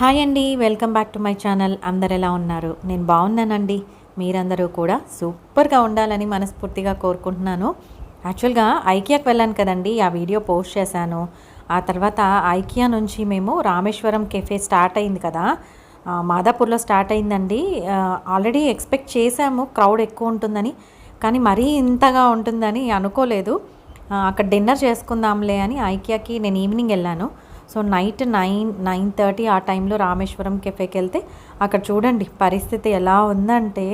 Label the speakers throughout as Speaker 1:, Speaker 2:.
Speaker 1: Hi అండి welcome back to my channel. అందరు ఎలా ఉన్నారు? నేను బాగున్నానండి. మీరందరూ కూడా సూపర్గా ఉండాలని మనస్ఫూర్తిగా కోరుకుంటున్నాను. యాక్చువల్గా ఐకియాకి వెళ్ళాను కదండి ఆ వీడియో పోస్ట్ చేశాను. ఆ తర్వాత ఐకియా నుంచి మేము రామేశ్వరం కెఫే స్టార్ట్ అయింది కదా. మాదాపూర్లో స్టార్ట్ అయిందండి. ఆల్రెడీ ఎక్స్పెక్ట్ చేశాము క్రౌడ్ ఎక్కువ ఉంటుందని. కానీ మరీ ఇంతగా ఉంటుందని అనుకోలేదు. అక్కడ డిన్నర్ చేసుకుందాంలే అని ఐకియాకి నేను ఈవినింగ్ వెళ్ళాను. So night nine nine thirty ఆ టైంలో రామేశ్వరం కెఫేకి వెళ్తే అక్కడ చూడండి పరిస్థితి ఎలా ఉందంటే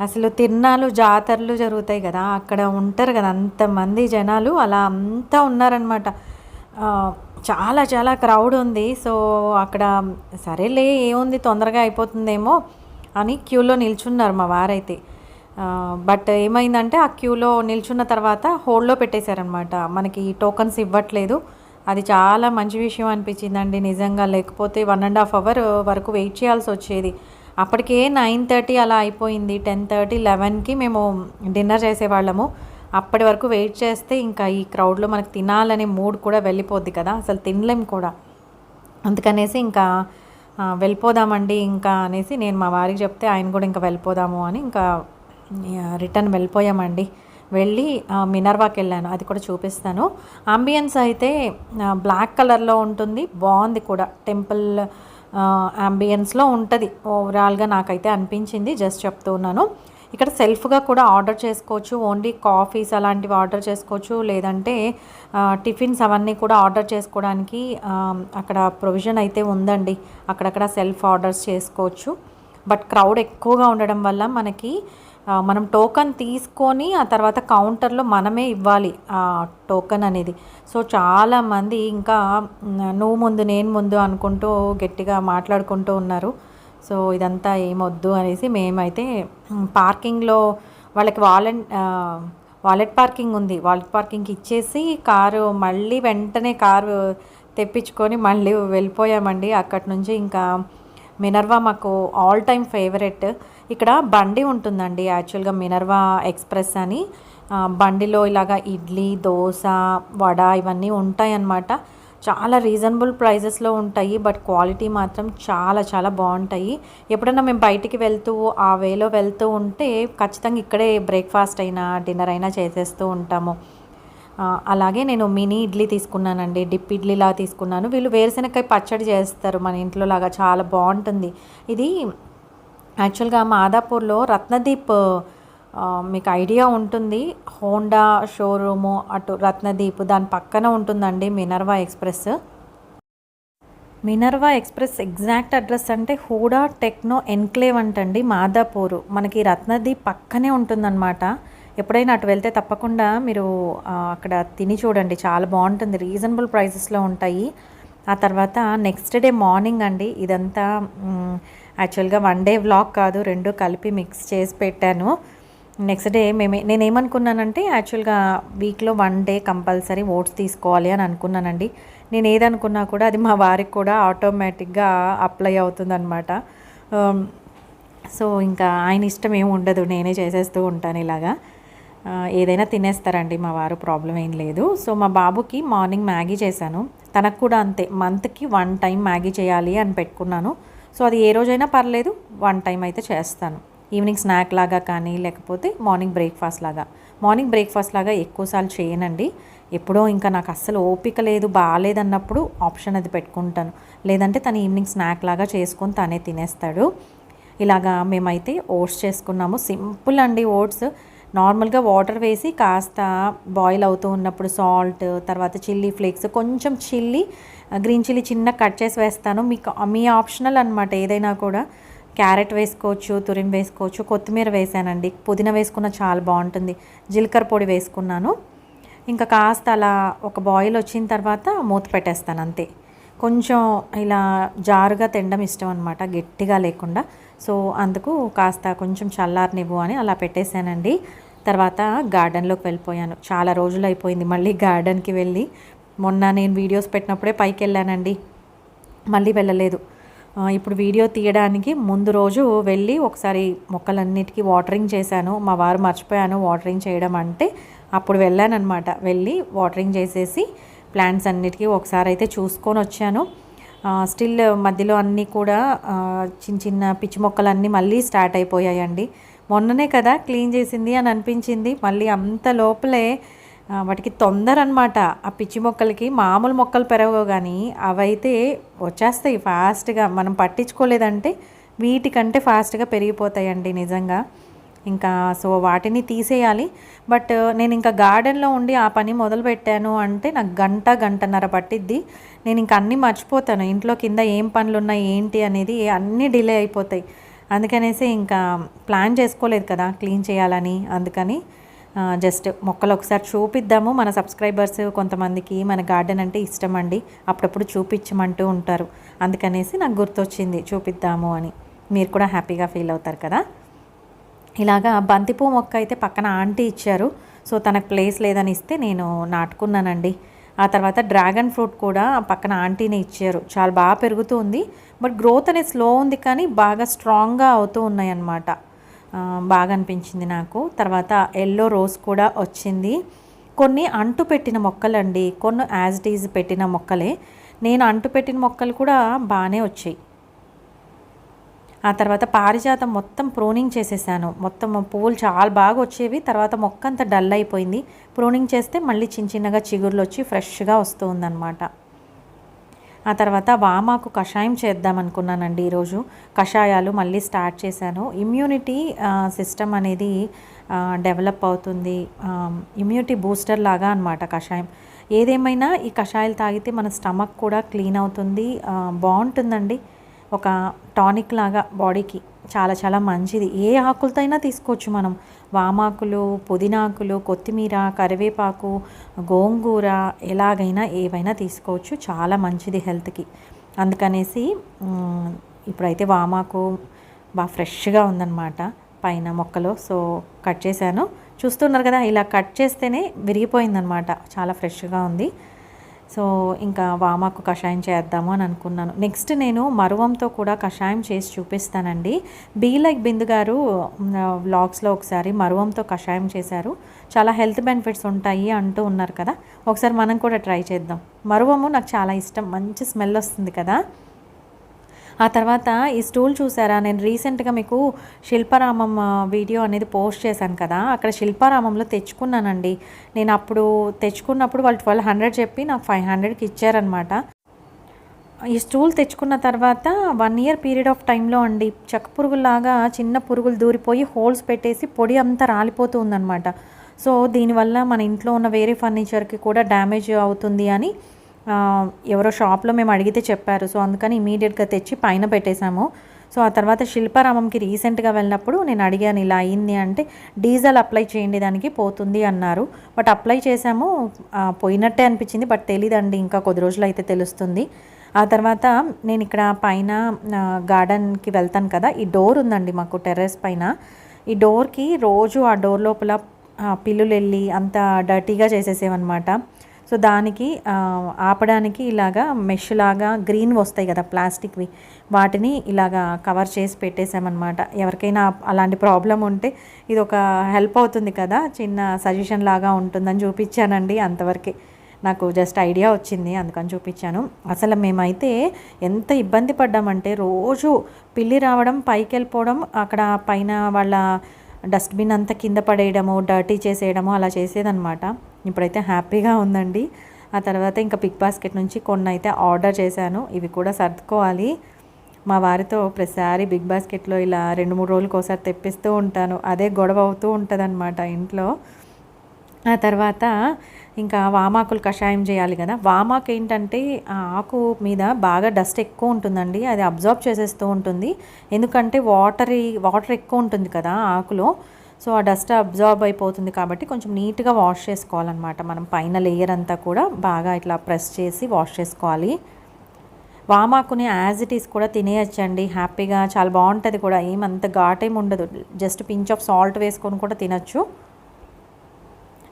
Speaker 1: అసలు తిన్నాలు జాతరలు జరుగుతాయి కదా అక్కడ ఉంటారు కదా అంతమంది జనాలు అలా అంతా ఉన్నారనమాట చాలా చాలా క్రౌడ్ ఉంది. సో అక్కడ సరేలే ఏముంది తొందరగా అయిపోతుందేమో అని క్యూలో నిల్చున్నారు మా వారైతే. బట్ ఏమైందంటే ఆ క్యూలో నిల్చున్న తర్వాత హోల్డ్లో పెట్టేశారనమాట మనకి టోకన్స్ ఇవ్వట్లేదు. అది చాలా మంచి విషయం అనిపించిందండి నిజంగా. లేకపోతే వన్ అండ్ హాఫ్ అవర్ వరకు వెయిట్ చేయాల్సి వచ్చేది. అప్పటికే నైన్ థర్టీ అలా అయిపోయింది. టెన్ థర్టీ లెవెన్కి మేము డిన్నర్ చేసేవాళ్ళము. అప్పటి వరకు వెయిట్ చేస్తే ఇంకా ఈ క్రౌడ్లో మనకు తినాలనే మూడ్ కూడా వెళ్ళిపోద్ది కదా. అసలు తినలేం కూడా. అందుకనేసి ఇంకా వెళ్ళిపోదామండి ఇంకా అనేసి నేను మా వారికి చెప్తే ఆయన కూడా ఇంకా వెళ్ళిపోదాము అని ఇంకా రిటర్న్ వెళ్ళిపోయామండి. వెళ్ళి మినర్వాకి వెళ్ళాను. అది కూడా చూపిస్తాను. అంబియన్స్ అయితే బ్లాక్ కలర్లో ఉంటుంది. బాగుంది కూడా. టెంపుల్ అంబియన్స్లో ఉంటుంది. ఓవరాల్గా నాకైతే అనిపించింది. జస్ట్ చెప్తూ ఉన్నాను. ఇక్కడ సెల్ఫ్గా కూడా ఆర్డర్ చేసుకోవచ్చు. ఓన్లీ కాఫీస్ అలాంటివి ఆర్డర్ చేసుకోవచ్చు. లేదంటే టిఫిన్స్ అవన్నీ కూడా ఆర్డర్ చేసుకోవడానికి అక్కడ ప్రొవిజన్ అయితే ఉందండి. అక్కడక్కడ సెల్ఫ్ ఆర్డర్స్ చేసుకోవచ్చు. బట్ క్రౌడ్ ఎక్కువగా ఉండడం వల్ల మనకి మనం టోకన్ తీసుకొని ఆ తర్వాత కౌంటర్లో మనమే ఇవ్వాలి ఆ టోకన్ అనేది. సో చాలామంది ఇంకా నువ్వు ముందు నేను ముందు అనుకుంటూ గట్టిగా మాట్లాడుకుంటూ ఉన్నారు. సో ఇదంతా ఏమొద్దు అనేసి మేమైతే పార్కింగ్లో వాళ్ళకి వాలెంట్ వాలెట్ పార్కింగ్ ఉంది. వాలెట్ పార్కింగ్కి ఇచ్చేసి కారు మళ్ళీ వెంటనే కారు తెప్పించుకొని మళ్ళీ వెళ్ళిపోయామండి. అక్కడి నుంచి ఇంకా మినర్వా మాకు ఆల్ టైమ్ ఫేవరెట్ ఇక్కడ బండి ఉంటుందండి యాక్చువల్గా మినర్వా ఎక్స్ప్రెస్ అని. బండిలో ఇలాగా ఇడ్లీ దోశ వడ ఇవన్నీ ఉంటాయన్నమాట. చాలా రీజనబుల్ ప్రైజెస్లో ఉంటాయి బట్ క్వాలిటీ మాత్రం చాలా చాలా బాగుంటాయి. ఎప్పుడన్నా మేము బయటికి వెళ్తూ ఆ వేలో వెళ్తూ ఉంటే ఖచ్చితంగా ఇక్కడే బ్రేక్ఫాస్ట్ అయినా డిన్నర్ అయినా చేసేస్తూ ఉంటాము. అలాగే నేను మినీ ఇడ్లీ తీసుకున్నానండి డిప్ ఇడ్లీలా తీసుకున్నాను. వీళ్ళు వేరుశెనక్కాయ పచ్చడి చేస్తారు మన ఇంట్లో లాగా చాలా బాగుంటుంది. ఇది యాక్చువల్గా మాదాపూర్లో రత్నదీప్ మీకు ఐడియా ఉంటుంది. హోండా షోరూము అటు రత్నదీప్ దాని పక్కన ఉంటుందండి Minerva express. Minerva express exact address అంటే హూడా టెక్నో ఎన్క్లేవ్ అంటండి మాదాపూర్. మనకి రత్నదీప్ పక్కనే ఉంటుందన్నమాట. ఎప్పుడైనా అటు వెళ్తే తప్పకుండా మీరు అక్కడ తిని చూడండి. చాలా బాగుంటుంది. రీజనబుల్ ప్రైసెస్లో ఉంటాయి. ఆ తర్వాత నెక్స్ట్ డే మార్నింగ్ అండి. ఇదంతా యాక్చువల్గా వన్ డే వ్లాగ్ కాదు రెండు కలిపి మిక్స్ చేసి పెట్టాను. నెక్స్ట్ డే మేమే నేనేమనుకున్నానంటే యాక్చువల్గా వీక్లో వన్ డే కంపల్సరీ ఓట్స్ తీసుకోవాలి అని అనుకున్నానండి. నేను ఏదనుకున్నా కూడా అది మా వారికి కూడా ఆటోమేటిక్గా అప్లై అవుతుందన్నమాట. Um, సో ఇంకా ఆయన ఇష్టం ఏమి ఉండదు నేనే చేసేస్తూ ఉంటాను ఇలాగా. ఏదైనా తినేస్తారండి మా వారు ప్రాబ్లం ఏం లేదు. సో మా బాబుకి మార్నింగ్ మ్యాగీ చేశాను. తనకు కూడా అంతే మంత్కి వన్ టైం మ్యాగీ చేయాలి అని పెట్టుకున్నాను. సో అది ఏ రోజైనా పర్లేదు వన్ టైం అయితే చేస్తాను. ఈవినింగ్ స్నాక్ లాగా కానీ లేకపోతే మార్నింగ్ బ్రేక్ఫాస్ట్ లాగా. మార్నింగ్ బ్రేక్ఫాస్ట్ లాగా ఎక్కువసార్లు చేయనండి. ఎప్పుడో ఇంకా నాకు అస్సలు ఓపిక లేదు బాగాలేదన్నప్పుడు ఆప్షన్ అది పెట్టుకుంటాను. లేదంటే తను ఈవినింగ్ స్నాక్ లాగా చేసుకొని తనే తినేస్తాడు. ఇలాగా మేమైతే ఓట్స్ చేసుకున్నాము. సింపుల్ అండి ఓట్స్ నార్మల్గా వాటర్ వేసి కాస్త బాయిల్ అవుతూ ఉన్నప్పుడు సాల్ట్ తర్వాత చిల్లీ ఫ్లేక్స్ కొంచెం చిల్లీ గ్రీన్ చిల్లీ చిన్న కట్ చేసి వేస్తాను. మీకు మీ ఆప్షనల్ అనమాట ఏదైనా కూడా క్యారెట్ వేసుకోవచ్చు తురిం వేసుకోవచ్చు. కొత్తిమీర వేసానండి. పుదీనా వేసుకున్న చాలా బాగుంటుంది. జీలకర్ర పొడి వేసుకున్నాను. ఇంకా కాస్త అలా ఒక బాయిల్ వచ్చిన తర్వాత మూత పెట్టేస్తాను అంతే. కొంచెం ఇలా జారుగా తినడం ఇష్టం అనమాట గట్టిగా లేకుండా. సో అందుకు కాస్త కొంచెం చల్లారనివ్వు అని అలా పెట్టేశానండి. తర్వాత గార్డెన్లోకి వెళ్ళిపోయాను. చాలా రోజులు అయిపోయింది మళ్ళీ గార్డెన్కి వెళ్ళి. మొన్న నేను వీడియోస్ పెట్టినప్పుడే పైకి వెళ్ళానండి. మళ్ళీ వెళ్ళలేదు. ఇప్పుడు వీడియో తీయడానికి ముందు రోజు వెళ్ళి ఒకసారి మొక్కలన్నిటికీ వాటరింగ్ చేశాను. మా వారు మర్చిపోయాను వాటరింగ్ చేయడం అంటే అప్పుడు వెళ్ళానమాట వెళ్ళి వాటరింగ్ చేసేసి ప్లాంట్స్ అన్నిటికీ ఒకసారి అయితే చూసుకొని వచ్చాను. స్టిల్ మధ్యలో అన్నీ కూడా చిన్న చిన్న పిచ్చి మొక్కలు అన్నీ మళ్ళీ స్టార్ట్ అయిపోయాయండి. మొన్ననే కదా క్లీన్ చేసింది అని అనిపించింది. మళ్ళీ అంత లోపలే వాటికి తొందర అనమాట ఆ పిచ్చి మొక్కలకి మామూలు మొక్కలు పెరగవు కానీ అవైతే వచ్చేస్తాయి ఫాస్ట్గా. మనం పట్టించుకోలేదంటే వీటికంటే ఫాస్ట్గా పెరిగిపోతాయండి నిజంగా. ఇంకా సో వాటిని తీసేయాలి. బట్ నేను ఇంకా గార్డెన్లో ఉండి ఆ పని మొదలు పెట్టాను అంటే నాకు గంట గంటన్నర పట్టిద్ది. నేను ఇంకా అన్నీ మర్చిపోతాను. ఇంట్లో కింద ఏం పనులు ఉన్నాయి ఏంటి అనేది అన్నీ డిలే అయిపోతాయి. అందుకనేసి ఇంకా ప్లాన్ చేసుకోలేదు కదా క్లీన్ చేయాలని అందుకని జస్ట్ మొక్కలు ఒకసారి చూపిద్దాము. మన సబ్స్క్రైబర్స్ కొంతమందికి మన గార్డెన్ అంటే ఇష్టం అండి. అప్పుడప్పుడు చూపించమంటూ ఉంటారు. అందుకనేసి నాకు గుర్తొచ్చింది చూపిద్దాము అని. మీరు కూడా హ్యాపీగా ఫీల్ అవుతారు కదా. ఇలాగా బంతిపూ మొక్క అయితే పక్కన ఆంటీ ఇచ్చారు. సో తనకు ప్లేస్ లేదని ఇస్తే నేను నాటుకున్నానండి. ఆ తర్వాత డ్రాగన్ ఫ్రూట్ కూడా పక్కన ఆంటీనే ఇచ్చారు. చాలా బాగా పెరుగుతూ ఉంది. బట్ గ్రోత్ అనేది స్లో ఉంది కానీ బాగా స్ట్రాంగ్గా అవుతూ ఉన్నాయి అన్నమాట బాగా అనిపించింది నాకు. తర్వాత ఎల్లో రోజ్ కూడా వచ్చింది. కొన్ని అంటు పెట్టిన మొక్కలండి. కొన్ని యాజ్ డీజ్ పెట్టిన మొక్కలే. నేను అంటు పెట్టిన మొక్కలు కూడా బాగానే వచ్చాయి. ఆ తర్వాత పారిజాతం మొత్తం ప్రూనింగ్ చేసేసాను. మొత్తం పువ్వులు చాలా బాగా వచ్చేవి. తర్వాత మొక్క అంతా డల్ అయిపోయింది. ప్రూనింగ్ చేస్తే మళ్ళీ చిన్న చిన్నగా చిగుర్లు వచ్చి ఫ్రెష్గా వస్తుందన్నమాట. ఆ తర్వాత వామాకు కషాయం చేద్దాం అనుకున్నానండి ఈరోజు. కషాయాలు మళ్ళీ స్టార్ట్ చేశాను. ఇమ్యూనిటీ సిస్టమ్ అనేది డెవలప్ అవుతుంది. ఇమ్యూనిటీ బూస్టర్ లాగా అనమాట కషాయం. ఏదేమైనా ఈ కషాయాలు తాగితే మన స్టమక్ కూడా క్లీన్ అవుతుంది. బాగుంటుందండి. ఒక టానిక్ లాగా బాడీకి చాలా చాలా మంచిది. ఏ ఆకులతో అయినా తీసుకోవచ్చు మనం. వామాకులు పుదీనాకులు కొత్తిమీర కరివేపాకు గోంగూర ఎలాగైనా ఏవైనా తీసుకోవచ్చు. చాలా మంచిది హెల్త్కి. అందుకనేసి ఇప్పుడైతే వామాకు బాగా ఫ్రెష్గా ఉందన్నమాట పైన మొక్కలో. సో కట్ చేశాను. చూస్తున్నారు కదా ఇలా కట్ చేస్తేనే విరిగిపోయిందనమాట చాలా ఫ్రెష్గా ఉంది. సో ఇంకా వామాకు కషాయం చేద్దాము అని అనుకున్నాను. నెక్స్ట్ నేను మరువంతో కూడా కషాయం చేసి చూపిస్తానండి. బీ లైక్ బిందు గారు వ్లాగ్స్లో ఒకసారి మరువంతో కషాయం చేశారు. చాలా హెల్త్ బెనిఫిట్స్ ఉంటాయి అంటూ ఉన్నారు కదా. ఒకసారి మనం కూడా ట్రై చేద్దాం. మరువము నాకు చాలా ఇష్టం. మంచి స్మెల్ వస్తుంది కదా. ఆ తర్వాత ఈ స్టూల్ చూసారా? నేను రీసెంట్గా మీకు శిల్పారామం వీడియో అనేది పోస్ట్ చేశాను కదా. అక్కడ శిల్పారామంలో తెచ్చుకున్నానండి. నేను అప్పుడు తెచ్చుకున్నప్పుడు వాళ్ళు ట్వెల్వ్ హండ్రెడ్ చెప్పి నాకు ఫైవ్ హండ్రెడ్కి ఇచ్చారనమాట ఈ స్టూల్ తెచ్చుకున్న తర్వాత వన్ ఇయర్ పీరియడ్ ఆఫ్ టైంలో అండి చెక్క పురుగులాగా చిన్న పురుగులు దూరిపోయి హోల్స్ పెట్టేసి పొడి అంతా రాలిపోతూ ఉందన్నమాట. సో దీనివల్ల మన ఇంట్లో ఉన్న వేరే ఫర్నిచర్కి కూడా డ్యామేజ్ అవుతుంది అని ఎవరో షాప్లో మేము అడిగితే చెప్పారు. సో అందుకని ఇమీడియట్గా తెచ్చి పైన పెట్టేశాము. సో ఆ తర్వాత శిల్పారామంకి రీసెంట్గా వెళ్ళినప్పుడు నేను అడిగాను ఇలా అయింది అంటే డీజిల్ అప్లై చేయండి దానికి పోతుంది అన్నారు. బట్ అప్లై చేసాము పోయినట్టే అనిపించింది. బట్ తెలీదండి ఇంకా కొద్ది రోజులు అయితే తెలుస్తుంది. ఆ తర్వాత నేను ఇక్కడ పైన గార్డెన్కి వెళ్తాను కదా ఈ డోర్ ఉందండి మాకు టెర్రస్ పైన. ఈ డోర్కి రోజు ఆ డోర్ లోపల పిల్లులు వెళ్ళి అంత డర్టీగా చేసేసేవన్నమాట. సో దానికి ఆపడానికి ఇలాగా మెష్ లాగా గ్రీన్ వస్తాయి కదా ప్లాస్టిక్వి. వాటిని ఇలాగా కవర్ చేసి పెట్టేశామన్నమాట. ఎవరికైనా అలాంటి ప్రాబ్లం ఉంటే ఇది ఒక హెల్ప్ అవుతుంది కదా. చిన్న సజెషన్ లాగా ఉంటుందని చూపించానండి అంతవరకే. నాకు జస్ట్ ఐడియా వచ్చింది అందుకని చూపించాను. అసలు మేమైతే ఎంత ఇబ్బంది పడ్డామంటే రోజు పిల్లి రావడం పైకి వెళ్ళిపోవడం అక్కడ పైన వాళ్ళ డస్ట్బిన్ అంతా కింద పడేయడము డర్టీ చేసేయడము అలా చేసేదనమాట ఇప్పుడైతే హ్యాపీగా ఉందండి. ఆ తర్వాత ఇంకా పిక్ బాస్కెట్ నుంచి కొన్ని అయితే ఆర్డర్ చేశాను. ఇవి కూడా సర్దుకోవాలి. మా వారితో ప్రతిసారి బిగ్ బాస్కెట్లో ఇలా రెండు మూడు రోజులకు ఒకసారి తెప్పిస్తూ ఉంటాను. అదే గొడవ అవుతూ ఉంటుందన్నమాట ఇంట్లో. ఆ తర్వాత ఇంకా వామాకులు కషాయం చేయాలి కదా. వామాకు ఏంటంటే ఆ ఆకు మీద బాగా డస్ట్ ఎక్కువ ఉంటుందండి. అది అబ్జార్బ్ చేసేస్తూ ఉంటుంది. ఎందుకంటే వాటర్ వాటర్ ఎక్కువ ఉంటుంది కదా ఆకులో. సో ఆ డస్ట్ అబ్జార్బ్ అయిపోతుంది కాబట్టి కొంచెం నీట్గా వాష్ చేసుకోవాలన్నమాట. మనం పైన లేయర్ అంతా కూడా బాగా ఇట్లా ప్రెస్ చేసి వాష్ చేసుకోవాలి. వామాకుని యాజ్ ఇట్ ఈస్ కూడా తినేయచ్చండి. హ్యాపీగా చాలా బాగుంటుంది కూడా. ఏమంత ఘాటేం ఉండదు. జస్ట్ పించ్ ఆఫ్ సాల్ట్ వేసుకొని కూడా తినచ్చు.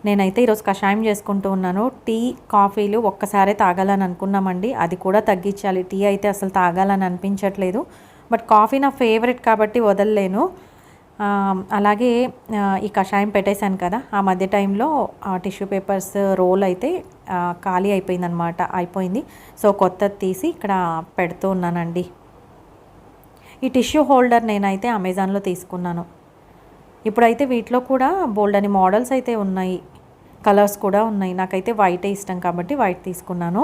Speaker 1: నేనైతే ఈరోజు కషాయం చేసుకుంటూ ఉన్నాను. టీ కాఫీలు ఒక్కసారే తాగాలని అనుకున్నామండి. అది కూడా తగ్గించాలి. టీ అయితే అసలు తాగాలని అనిపించట్లేదు. బట్ కాఫీ నా ఫేవరెట్ కాబట్టి వదలలేను. అలాగే ఈ కషాయం పెట్టేశాను కదా ఆ మధ్య టైంలో టిష్యూ పేపర్స్ రోల్ అయితే ఖాళీ అయిపోయింది అనమాట అయిపోయింది. సో కొత్తది తీసి ఇక్కడ పెడుతూ ఉన్నానండి. ఈ టిష్యూ హోల్డర్ నేనైతే అమెజాన్లో తీసుకున్నాను. ఇప్పుడైతే వీటిలో కూడా బోల్డ్ అని మోడల్స్ అయితే ఉన్నాయి. కలర్స్ కూడా ఉన్నాయి. నాకైతే వైటే ఇష్టం కాబట్టి వైట్ తీసుకున్నాను.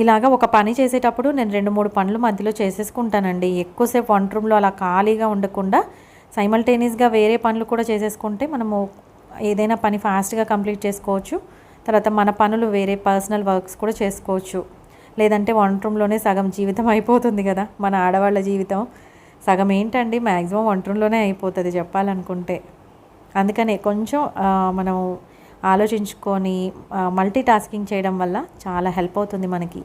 Speaker 1: ఇలాగా ఒక పని చేసేటప్పుడు నేను రెండు మూడు పనులు మధ్యలో చేసేసుకుంటానండి. ఎక్కువసేపు వంట రూమ్లో అలా ఖాళీగా ఉండకుండా సైమల్టేనియస్గా వేరే పనులు కూడా చేసేసుకుంటే మనము ఏదైనా పని ఫాస్ట్గా కంప్లీట్ చేసుకోవచ్చు. తర్వాత మన పనులు వేరే పర్సనల్ వర్క్స్ కూడా చేసుకోవచ్చు. లేదంటే వంట రూమ్లోనే సగం జీవితం అయిపోతుంది కదా మన ఆడవాళ్ళ జీవితం. సగం ఏంటండి? మ్యాక్సిమం వంట రూమ్లోనే అయిపోతుంది చెప్పాలనుకుంటే. అందుకనే కొంచెం మనం ఆలోచించుకొని మల్టీ టాస్కింగ్ చేయడం వల్ల చాలా హెల్ప్ అవుతుంది మనకి.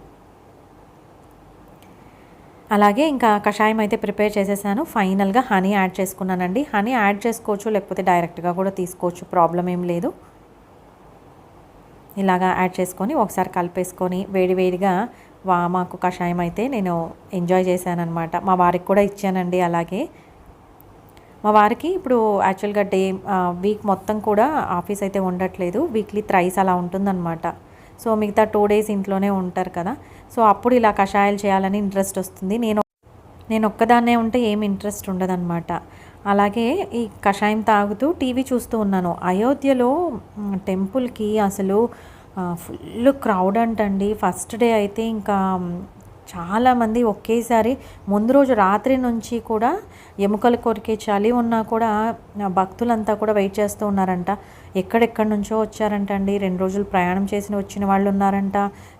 Speaker 1: అలాగే ఇంకా కషాయం అయితే ప్రిపేర్ చేసేసాను. ఫైనల్గా హనీ యాడ్ చేసుకున్నానండి. హనీ యాడ్ చేసుకోవచ్చు లేకపోతే డైరెక్ట్గా కూడా తీసుకోవచ్చు. ప్రాబ్లం ఏం లేదు. ఇలాగా యాడ్ చేసుకొని ఒకసారి కలిపేసుకొని వేడివేడిగా వా మాకు కషాయం అయితే నేను ఎంజాయ్ చేశాను అనమాట మా వారికి కూడా ఇచ్చానండి అలాగే. మా వారికి ఇప్పుడు యాక్చువల్గా డే వీక్ మొత్తం కూడా ఆఫీస్ అయితే ఉండట్లేదు. వీక్లీ థ్రైస్ అలా ఉంటుందన్నమాట. సో మిగతా టూ డేస్ ఇంట్లోనే ఉంటారు కదా. సో అప్పుడు ఇలా కషాయాలు చేయాలని ఇంట్రెస్ట్ వస్తుంది. నేను నేను ఒక్కదాన్నే ఉంటే ఏం ఇంట్రెస్ట్ ఉండదన్నమాట. అలాగే ఈ కషాయం తాగుతూ టీవీ చూస్తూ ఉన్నాను. అయోధ్యలో టెంపుల్కి అసలు ఫుల్ క్రౌడ్ అంటండి. ఫస్ట్ డే అయితే ఇంకా చాలామంది ఒకేసారి ముందు రోజు రాత్రి నుంచి కూడా ఎముకలు కొరికే చలి ఉన్నా కూడా భక్తులంతా కూడా వెయిట్ చేస్తూ ఉన్నారంట. ఎక్కడెక్కడి నుంచో వచ్చారంట అండి. రెండు రోజులు ప్రయాణం చేసి వచ్చిన వాళ్ళు ఉన్నారంట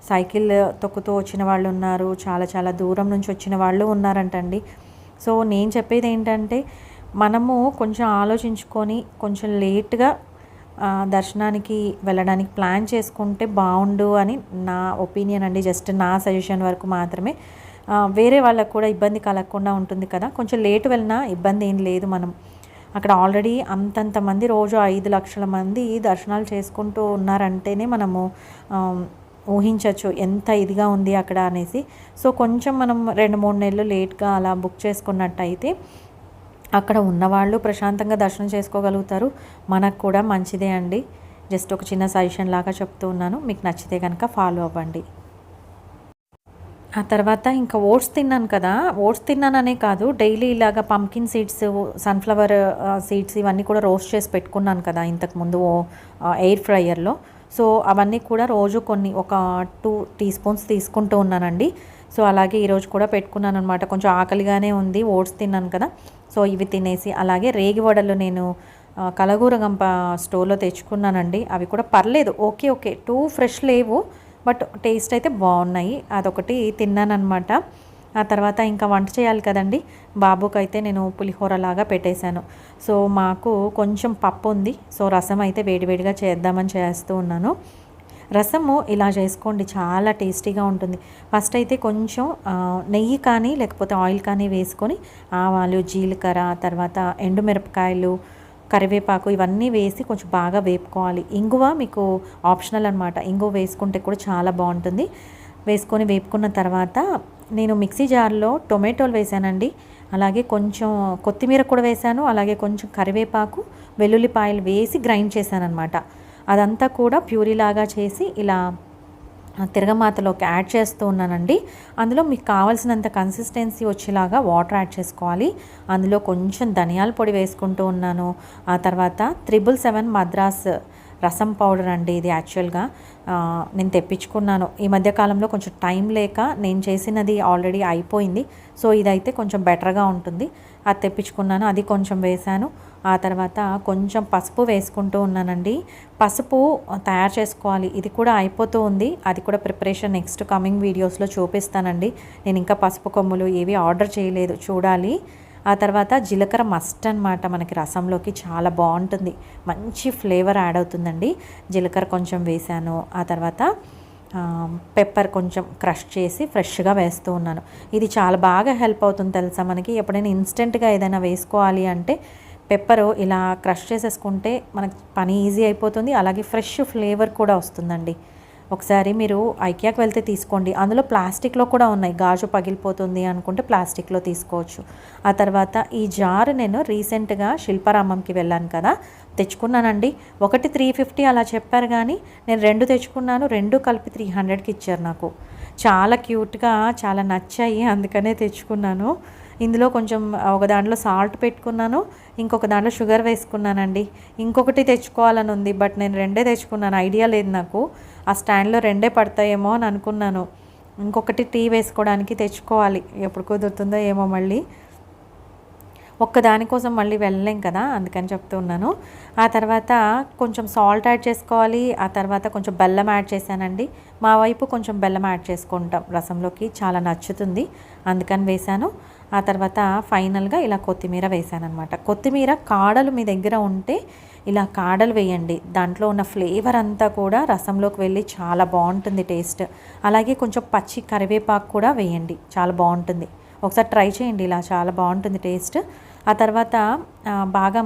Speaker 1: సైకిల్ తొక్కుతూ వచ్చిన వాళ్ళు ఉన్నారు చాలా చాలా దూరం నుంచి వచ్చిన వాళ్ళు ఉన్నారంట అండి. సో నేను చెప్పేది ఏంటంటే మనము కొంచెం ఆలోచించుకొని కొంచెం లేట్గా దర్శనానికి వెళ్ళడానికి ప్లాన్ చేసుకుంటే బాగుండు అని నా ఒపీనియన్ అండి. జస్ట్ నా సజెషన్ వరకు మాత్రమే. వేరే వాళ్ళకు కూడా ఇబ్బంది కలగకుండా ఉంటుంది కదా. కొంచెం లేట్ వెళ్ళినా ఇబ్బంది ఏం లేదు మనం. అక్కడ ఆల్రెడీ అంతంత మంది రోజు ఐదు లక్షల మంది దర్శనాలు చేసుకుంటూ ఉన్నారంటేనే మనము ఊహించవచ్చు ఎంత ఇదిగా ఉంది అక్కడ అనేసి. సో కొంచెం మనం రెండు మూడు నెలలు లేట్గా అలా బుక్ చేసుకున్నట్టయితే అక్కడ ఉన్నవాళ్ళు ప్రశాంతంగా దర్శనం చేసుకోగలుగుతారు. మనకు కూడా మంచిదే అండి. జస్ట్ ఒక చిన్న సజెషన్ లాగా చెప్తూ ఉన్నాను. మీకు నచ్చితే కనుక ఫాలో అవ్వండి. ఆ తర్వాత ఇంకా ఓట్స్ తిన్నాను కదా. ఓట్స్ తిన్నాననే కాదు డైలీ ఇలాగా పంకిన్ సీడ్స్ సన్ఫ్లవర్ సీడ్స్ ఇవన్నీ కూడా రోస్ట్ చేసి పెట్టుకున్నాను కదా ఇంతకుముందు ఎయిర్ ఫ్రైయర్లో. సో అవన్నీ కూడా రోజు కొన్ని ఒక టూ టీ స్పూన్స్ తీసుకుంటూ ఉన్నానండి. సో అలాగే ఈరోజు కూడా పెట్టుకున్నాను అనమాట కొంచెం ఆకలిగానే ఉంది. ఓట్స్ తిన్నాను కదా. సో ఇవి తినేసి అలాగే రేగి వడలు నేను కలగూరగంప స్టోర్లో తెచ్చుకున్నానండి. అవి కూడా పర్లేదు ఓకే ఓకే. టూ ఫ్రెష్ లేవు బట్ టేస్ట్ అయితే బాగున్నాయి. అదొకటి తిన్నానమాట ఆ తర్వాత ఇంకా వంట చేయాలి కదండి. బాబుకి అయితే నేను పులిహోర లాగా పెట్టేశాను. సో మాకు కొంచెం పప్పు ఉంది సో రసం అయితే వేడివేడిగా చేద్దామని చేస్తూ ఉన్నాను. రసము ఇలా చేసుకోండి చాలా టేస్టీగా ఉంటుంది. ఫస్ట్ అయితే కొంచెం నెయ్యి కానీ లేకపోతే ఆయిల్ కానీ వేసుకొని ఆవాలు జీలకర్ర తర్వాత ఎండుమిరపకాయలు కరివేపాకు ఇవన్నీ వేసి కొంచెం బాగా వేపుకోవాలి. ఇంగువ మీకు ఆప్షనల్ అనమాట ఇంగువ వేసుకుంటే కూడా చాలా బాగుంటుంది. వేసుకొని వేపుకున్న తర్వాత నేను మిక్సీ జార్లో టొమాటోలు వేసానండి. అలాగే కొంచెం కొత్తిమీర కూడా వేసాను. అలాగే కొంచెం కరివేపాకు వెల్లుల్లిపాయలు వేసి గ్రైండ్ చేశాను అనమాట అదంతా కూడా ప్యూరీ లాగా చేసి ఇలా తిరగమాతలోకి యాడ్ చేస్తూ ఉన్నానండి. అందులో మీకు కావాల్సినంత కన్సిస్టెన్సీ వచ్చేలాగా వాటర్ యాడ్ చేసుకోవాలి. అందులో కొంచెం ధనియాల పొడి వేసుకుంటూ ఉన్నాను. ఆ తర్వాత త్రిబుల్ సెవెన్ మద్రాస్ రసం పౌడర్ అండి ఇది యాక్చువల్గా నేను తెప్పించుకున్నాను. ఈ మధ్యకాలంలో కొంచెం టైం లేక నేను చేసినది ఆల్రెడీ అయిపోయింది. సో ఇదైతే కొంచెం బెటర్గా ఉంటుంది. అది తెప్పించుకున్నాను అది కొంచెం వేశాను. ఆ తర్వాత కొంచెం పసుపు వేసుకుంటూ ఉన్నానండి. పసుపు తయారు చేసుకోవాలి. ఇది కూడా అయిపోతూ ఉంది. అది కూడా ప్రిపరేషన్ నెక్స్ట్ కమింగ్ వీడియోస్లో చూపిస్తానండి. నేను ఇంకా పసుపు కొమ్ములు ఏవి ఆర్డర్ చేయలేదు. చూడాలి. ఆ తర్వాత జీలకర్ర మస్ట్ అనమాట మనకి రసంలోకి. చాలా బాగుంటుంది. మంచి ఫ్లేవర్ యాడ్ అవుతుందండి. జీలకర్ర కొంచెం వేసాను. ఆ తర్వాత పెప్పర్ కొంచెం క్రష్ చేసి ఫ్రెష్గా వేస్తూ ఉన్నాను. ఇది చాలా బాగా హెల్ప్ అవుతుంది తెలుసా మనకి? ఎప్పుడైనా ఇన్స్టెంట్గా ఏదైనా వేసుకోవాలి అంటే పెప్పరు ఇలా క్రష్ చేసేసుకుంటే మనకి పని ఈజీ అయిపోతుంది. అలాగే ఫ్రెష్ ఫ్లేవర్ కూడా వస్తుందండి. ఒకసారి మీరు ఐకియాకి వెళ్తే తీసుకోండి. అందులో ప్లాస్టిక్లో కూడా ఉన్నాయి. గాజు పగిలిపోతుంది అనుకుంటే ప్లాస్టిక్లో తీసుకోవచ్చు. ఆ తర్వాత ఈ జార్ నేను రీసెంట్గా శిల్పారామంకి వెళ్ళాను కదా తెచ్చుకున్నానండి. ఒకటి త్రీ ఫిఫ్టీ అలా చెప్పారు కానీ నేను రెండు తెచ్చుకున్నాను. రెండు కలిపి త్రీ హండ్రెడ్కి ఇచ్చారు నాకు. చాలా క్యూట్గా చాలా నచ్చాయి. అందుకనే తెచ్చుకున్నాను. ఇందులో కొంచెం ఒక దాంట్లో సాల్ట్ పెట్టుకున్నాను. ఇంకొక దాంట్లో షుగర్ వేసుకున్నానండి. ఇంకొకటి తెచ్చుకోవాలని ఉంది బట్ నేను రెండే తెచ్చుకున్నాను. ఐడియా లేదు నాకు. ఆ స్టాండ్లో రెండే పడతాయేమో అని అనుకున్నాను. ఇంకొకటి టీ వేసుకోవడానికి తెచ్చుకోవాలి. ఎప్పుడు కుదురుతుందో ఏమో మళ్ళీ. ఒక్కదానికోసం మళ్ళీ వెళ్ళలేం కదా అందుకని చెప్తున్నాను ఆ తర్వాత కొంచెం సాల్ట్ యాడ్ చేసుకోవాలి. ఆ తర్వాత కొంచెం బెల్లం యాడ్ చేశానండి. మా వైపు కొంచెం బెల్లం యాడ్ చేసుకుంటాం. రసంలోకి చాలా నచ్చుతుంది. అందుకని వేశాను. ఆ తర్వాత ఫైనల్గా ఇలా కొత్తిమీర వేసాను అనమాట కొత్తిమీర కాడలు మీ దగ్గర ఉంటే ఇలా కాడలు వేయండి. దాంట్లో ఉన్న ఫ్లేవర్ అంతా కూడా రసంలోకి వెళ్ళి చాలా బాగుంటుంది టేస్ట్. అలాగే కొంచెం పచ్చి కరివేపాకు కూడా వేయండి. చాలా బాగుంటుంది. ఒకసారి ట్రై చేయండి. ఇలా చాలా బాగుంటుంది టేస్ట్. ఆ తర్వాత బాగా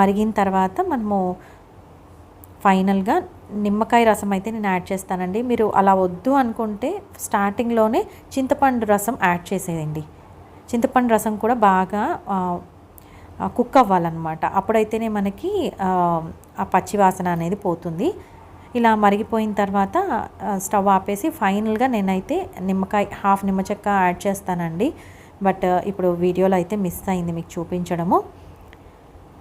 Speaker 1: మరిగిన తర్వాత మనము ఫైనల్గా నిమ్మకాయ రసం అయితే నేను యాడ్ చేస్తానండి. మీరు అలా వద్దు అనుకుంటే స్టార్టింగ్లోనే చింతపండు రసం యాడ్ చేసేయండి. చింతపండు రసం కూడా బాగా కుక్ అవ్వాలన్నమాట. అప్పుడైతేనే మనకి ఆ పచ్చి వాసన అనేది పోతుంది. ఇలా మరిగిపోయిన తర్వాత స్టవ్ ఆపేసి ఫైనల్గా నేనైతే నిమ్మకాయ హాఫ్ నిమ్మ చెక్క యాడ్ చేస్తానండి. బట్ ఇప్పుడు వీడియోలో అయితే మిస్ అయింది మీకు చూపించడము.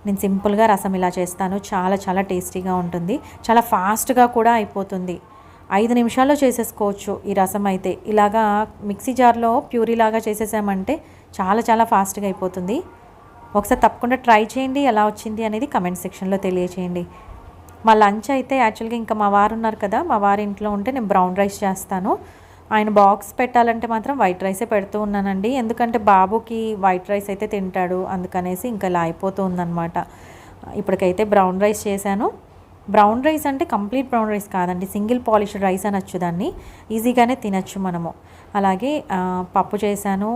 Speaker 1: నేను సింపుల్గా రసం ఇలా చేస్తాను. చాలా చాలా టేస్టీగా ఉంటుంది. చాలా ఫాస్ట్గా కూడా అయిపోతుంది. ఐదు నిమిషాల్లో చేసేసుకోవచ్చు ఈ రసం అయితే. ఇలాగా మిక్సీ జార్లో ప్యూరీ లాగా చేసేసామంటే చాలా చాలా ఫాస్ట్గా అయిపోతుంది. ఒకసారి తప్పకుండా ట్రై చేయండి ఎలా వచ్చింది అనేది కమెంట్ సెక్షన్లో తెలియచేయండి. మా లంచ్ అయితే యాక్చువల్గా ఇంకా మా వారు ఉన్నారు కదా మా వారి ఇంట్లో ఉంటే నేను బ్రౌన్ రైస్ చేస్తాను. ఆయన బాక్స్ పెట్టాలంటే మాత్రం వైట్ రైసే పెడుతూ ఉన్నానండి. ఎందుకంటే బాబుకి వైట్ రైస్ అయితే తింటాడు అందుకనేసి ఇంకా ఇలా అయిపోతూ ఉందన్నమాట. ఇప్పటికైతే బ్రౌన్ రైస్ చేశాను. బ్రౌన్ రైస్ అంటే కంప్లీట్ బ్రౌన్ రైస్ కాదండి సింగిల్ పాలిష్డ్ రైస్ అనొచ్చు దాన్ని. ఈజీగానే తినచ్చు మనము. అలాగే పప్పు చేశాను.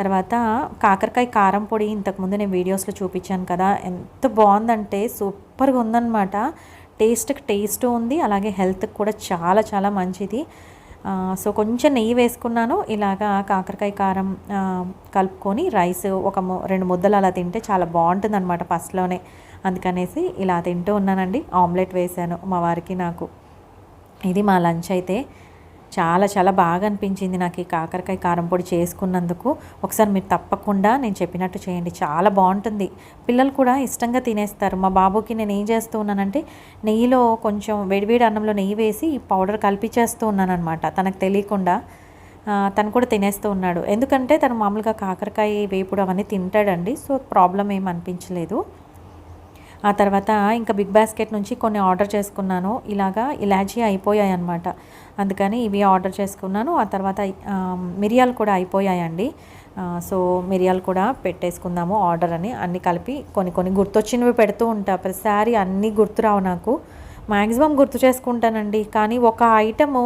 Speaker 1: తర్వాత కాకరకాయ కారం పొడి ఇంతకుముందు నేను వీడియోస్లో చూపించాను కదా. ఎంత బాగుందంటే సూపర్గా ఉందన్నమాట. టేస్ట్కి టేస్ట్ ఉంది అలాగే హెల్త్కి కూడా చాలా చాలా మంచిది. సో కొంచెం నెయ్యి వేసుకున్నాను ఇలాగా కాకరకాయ కారం కలుపుకొని రైస్ ఒక రెండు ముద్దలు అలా తింటే చాలా బాగుంటుంది అనమాట ఫస్ట్లోనే. అందుకనేసి ఇలా తింటూ ఉన్నానండి. ఆమ్లెట్ వేశాను మా వారికి నాకు. ఇది మా లంచ్ అయితే. చాలా చాలా బాగా అనిపించింది నాకు ఈ కాకరకాయ కారం పొడి చేసుకున్నందుకు. ఒకసారి మీరు తప్పకుండా నేను చెప్పినట్టు చేయండి. చాలా బాగుంటుంది. పిల్లలు కూడా ఇష్టంగా తినేస్తారు. మా బాబుకి నేను ఏం చేస్తూ ఉన్నానంటే నెయ్యిలో కొంచెం వేడివేడి అన్నంలో నెయ్యి వేసి ఈ పౌడర్ కలిపించేస్తూ ఉన్నాను అనమాట తనకు తెలియకుండా తను కూడా తినేస్తూ ఉన్నాడు. ఎందుకంటే తను మామూలుగా కాకరకాయ వేపుడు అవన్నీ తింటాడండి. సో ప్రాబ్లం ఏం అనిపించలేదు. ఆ తర్వాత ఇంకా బిగ్ బాస్కెట్ నుంచి కొన్ని ఆర్డర్ చేసుకున్నాను. ఇలాగా ఇలాచీ అయిపోయాయి అనమాట అందుకని ఇవి ఆర్డర్ చేసుకున్నాను. ఆ తర్వాత మిరియాలు కూడా అయిపోయాయండి. సో మిరియాలు కూడా పెట్టేసుకుందాము ఆర్డర్ అని అన్నీ కలిపి కొన్ని కొన్ని గుర్తొచ్చినవి పెడుతూ ఉంటా. ప్రతిసారి అన్నీ గుర్తురావు నాకు. మ్యాక్సిమం గుర్తు చేసుకుంటానండి. కానీ ఒక ఐటము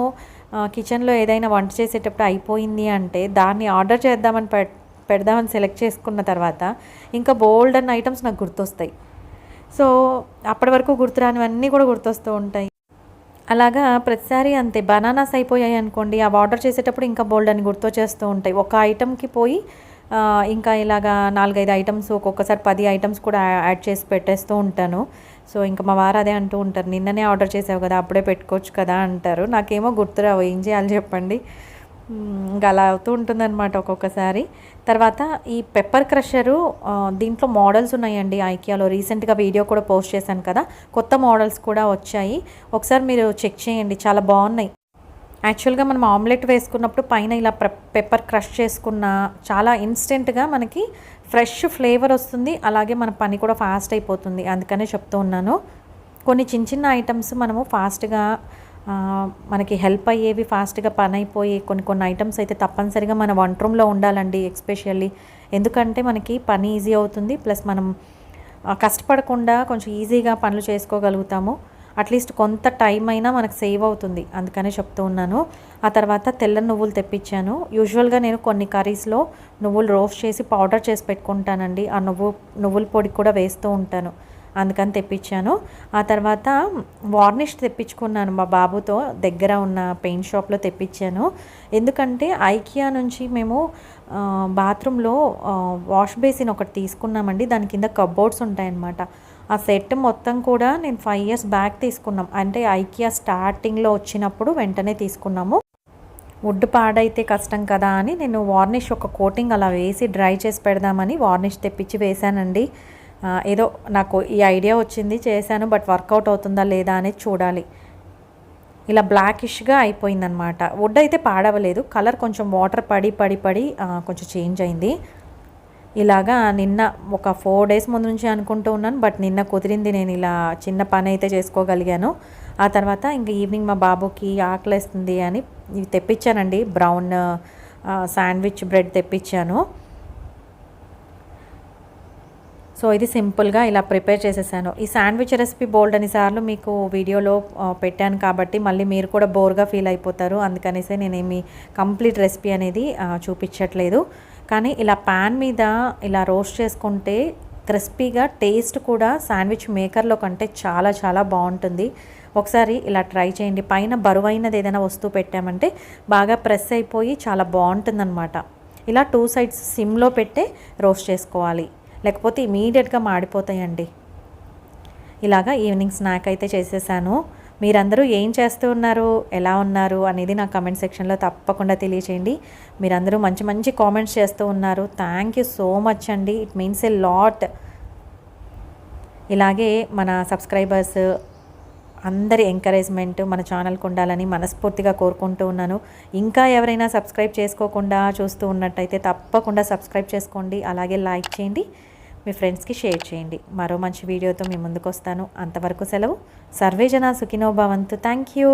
Speaker 1: కిచెన్లో ఏదైనా వంట చేసేటప్పుడు అయిపోయింది అంటే దాన్ని ఆర్డర్ చేద్దామని పెడదామని సెలెక్ట్ చేసుకున్న తర్వాత ఇంకా బోల్డ్ అన్న ఐటమ్స్ నాకు గుర్తొస్తాయి. సో అప్పటి వరకు గుర్తురానివన్నీ కూడా గుర్తొస్తూ ఉంటాయి. అలాగా ప్రతిసారి అంతే బనానాస్ అయిపోయాయి అనుకోండి అవి ఆర్డర్ చేసేటప్పుడు ఇంకా బోల్డ్ అని గుర్తు చేస్తూ ఉంటాయి. ఒక ఐటమ్కి పోయి ఇంకా ఇలాగా నాలుగైదు ఐటమ్స్ ఒక్కొక్కసారి పది ఐటమ్స్ కూడా యాడ్ చేసి పెట్టేస్తూ ఉంటాను. సో ఇంకా మా వారు అదే అంటూ ఉంటారు నిన్ననే ఆర్డర్ చేసావు కదా అప్పుడే పెట్టుకోవచ్చు కదా అంటారు. నాకేమో గుర్తురావు ఏం చేయాలి చెప్పండి. ఇంకా అలా అవుతూ ఉంటుందన్నమాట ఒక్కొక్కసారి. తర్వాత ఈ పెప్పర్ క్రషరు దీంట్లో మోడల్స్ ఉన్నాయండి ఐకియాలో. రీసెంట్గా వీడియో కూడా పోస్ట్ చేశాను కదా. కొత్త మోడల్స్ కూడా వచ్చాయి. ఒకసారి మీరు చెక్ చేయండి. చాలా బాగున్నాయి. యాక్చువల్గా మనం ఆమ్లెట్ వేసుకున్నప్పుడు పైన ఇలా పెప్పర్ క్రష్ చేసుకున్న చాలా ఇన్స్టెంట్గా మనకి ఫ్రెష్ ఫ్లేవర్ వస్తుంది. అలాగే మన పని కూడా ఫాస్ట్ అయిపోతుంది. అందుకనే చెప్తూ ఉన్నాను. కొన్ని చిన్న చిన్న ఐటమ్స్ మనము ఫాస్ట్గా మనకి హెల్ప్ అయ్యేవి ఫాస్ట్గా పని అయిపోయి కొన్ని కొన్ని ఐటమ్స్ అయితే తప్పనిసరిగా మన వంట రూమ్లో ఉండాలండి ఎక్స్పెషల్లీ ఎందుకంటే మనకి పని ఈజీ అవుతుంది ప్లస్ మనం కష్టపడకుండా కొంచెం ఈజీగా పనులు చేసుకోగలుగుతాము. అట్లీస్ట్ కొంత టైం అయినా మనకు సేవ్ అవుతుంది అందుకనే చెప్తూ ఉన్నాను. ఆ తర్వాత తెల్ల నువ్వులు తెప్పించాను. యూజువల్గా నేను కొన్ని కర్రీస్లో నువ్వులు రోస్ట్ చేసి పౌడర్ చేసి పెట్టుకుంటానండి. ఆ నువ్వు నువ్వుల పొడి కూడా వేస్తూ ఉంటాను. అందుకని తెప్పించాను. ఆ తర్వాత వార్నిష్ తెప్పించుకున్నాను మా బాబుతో దగ్గర ఉన్న పెయింట్ షాప్లో తెప్పించాను. ఎందుకంటే ఐకియా నుంచి మేము బాత్రూంలో వాష్ బేసిన్ ఒకటి తీసుకున్నామండి. దాని కింద కబోర్డ్స్ ఉంటాయన్నమాట. ఆ సెట్ మొత్తం కూడా నేను ఫైవ్ ఇయర్స్ బ్యాక్ తీసుకున్నాం. అంటే ఐకియా స్టార్టింగ్లో వచ్చినప్పుడు వెంటనే తీసుకున్నాము. వుడ్ పాడైతే కష్టం కదా అని నేను వార్నిష్ ఒక కోటింగ్ అలా వేసి డ్రై చేసి పెడదామని వార్నిష్ తెప్పించి వేశానండి. ఏదో నాకు ఈ ఐడియా వచ్చింది చేశాను బట్ వర్కౌట్ అవుతుందా లేదా అనేది చూడాలి. ఇలా బ్లాకిష్గా అయిపోయిందనమాట. వుడ్ అయితే పాడవలేదు. కలర్ కొంచెం వాటర్ పడి పడి పడి కొంచెం చేంజ్ అయింది. ఇలాగా నిన్న ఒక ఫోర్ డేస్ ముందు నుంచి అనుకుంటూ ఉన్నాను బట్ నిన్న కుదిరింది. నేను ఇలా చిన్న పని అయితే చేసుకోగలిగాను. ఆ తర్వాత ఇంక ఈవినింగ్ మా బాబుకి ఆకలేస్తుంది అని ఇవి తెప్పించానండి. బ్రౌన్ శాండ్విచ్ బ్రెడ్ తెప్పించాను. సో ఇది సింపుల్గా ఇలా ప్రిపేర్ చేసేసాను. ఈ శాండ్విచ్ రెసిపీ బోల్డ్ అనిసార్లు మీకు వీడియోలో పెట్టాను కాబట్టి మళ్ళీ మీరు కూడా బోర్గా ఫీల్ అయిపోతారు. అందుకనేసే నేనేమి కంప్లీట్ రెసిపీ అనేది చూపించట్లేదు. కానీ ఇలా ప్యాన్ మీద ఇలా రోస్ట్ చేసుకుంటే క్రిస్పీగా టేస్ట్ కూడా శాండ్విచ్ మేకర్లో కంటే చాలా చాలా బాగుంటుంది. ఒకసారి ఇలా ట్రై చేయండి. పైన బరువైనది ఏదైనా వస్తువు పెట్టామంటే బాగా ప్రెస్ అయిపోయి చాలా బాగుంటుందన్నమాట. ఇలా టూ సైడ్స్ సిమ్లో పెట్టే రోస్ట్ చేసుకోవాలి. లేకపోతే ఇమీడియట్గా మాడిపోతాయండి. ఇలాగా ఈవినింగ్ స్నాక్ అయితే చేసేసాను. మీరందరూ ఏం చేస్తూ ఉన్నారు? ఎలా ఉన్నారు? అనేది నా కమెంట్ సెక్షన్లో తప్పకుండా తెలియచేయండి. మీరందరూ మంచి మంచి కామెంట్స్ చేస్తూ ఉన్నారు. థ్యాంక్ యూ సో మచ్ అండి. ఇట్ మీన్స్ ఎ లాట్ ఇలాగే మన సబ్స్క్రైబర్స్ అందరి ఎంకరేజ్మెంట్ మన ఛానల్కి ఉండాలని మనస్ఫూర్తిగా కోరుకుంటూ ఉన్నాను. ఇంకా ఎవరైనా సబ్స్క్రైబ్ చేసుకోకుండా చూస్తూ ఉన్నట్టయితే తప్పకుండా సబ్స్క్రైబ్ చేసుకోండి. అలాగే లైక్ చేయండి. మీ ఫ్రెండ్స్కి షేర్ చేయండి. మరో మంచి వీడియోతో మీ ముందుకు వస్తాను అంతవరకు సెలవు. సర్వే జన సుఖినో భవంతు. Thank you